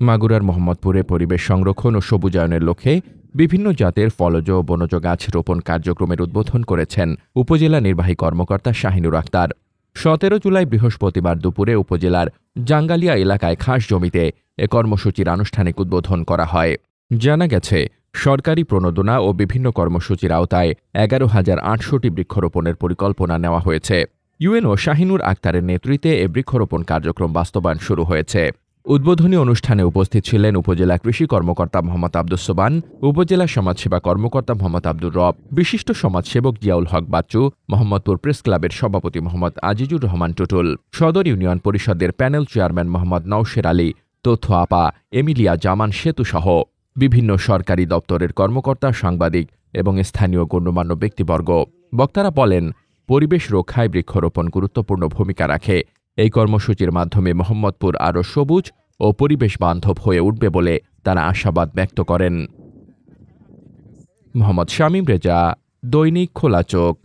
মাগুরার মোহাম্মদপুরে পরিবেশ সংরক্ষণ ও সবুজায়নের লক্ষ্যে বিভিন্ন জাতের ফলজ ও বনজ গাছ রোপণ কার্যক্রমের উদ্বোধন করেছেন উপজেলা নির্বাহী কর্মকর্তা শাহিনুর আক্তার। সতেরো জুলাই বৃহস্পতিবার দুপুরে উপজেলার জাঙ্গালিয়া এলাকায় খাস জমিতে এ কর্মসূচির আনুষ্ঠানিক উদ্বোধন করা হয়। জানা গেছে, সরকারি প্রণোদনা ও বিভিন্ন কর্মসূচির আওতায় এগারো হাজার আটশোটি বৃক্ষরোপণের পরিকল্পনা নেওয়া হয়েছে। ইউএনও শাহিনুর আক্তারের নেতৃত্বে এ বৃক্ষরোপণ কার্যক্রম বাস্তবায়ন শুরু হয়েছে। উদ্বোধনী অনুষ্ঠানে উপস্থিত ছিলেন উপজেলা কৃষি কর্মকর্তা মোহাম্মদ আব্দুস সোবান উপজেলা সমাজসেবা কর্মকর্তা মোহাম্মদ আব্দুর রব, বিশিষ্ট সমাজসেবক জিয়াউল হক বাচ্চু, মোহাম্মদপুর প্রেস ক্লাবের সভাপতি মোহাম্মদ আজিজুর রহমান টুটুল, সদর ইউনিয়ন পরিষদের প্যানেল চেয়ারম্যান মোহাম্মদ নওশের আলী, তথ্য আপা এমিলিয়া জামান সেতু সহ বিভিন্ন সরকারি দপ্তরের কর্মকর্তা, সাংবাদিক এবং স্থানীয় গণ্যমান্য ব্যক্তিবর্গ। বক্তারা বলেন, পরিবেশ রক্ষায় বৃক্ষরোপণ গুরুত্বপূর্ণ ভূমিকা রাখে। এই কর্মসূচির মাধ্যমে মোহাম্মদপুর আরও সবুজ ও পরিবেশ বান্ধব হয়ে উঠবে বলে তারা আশাবাদ ব্যক্ত করেন। মোহাম্মদ শামীম রেজা, দৈনিক খোলা চোখ।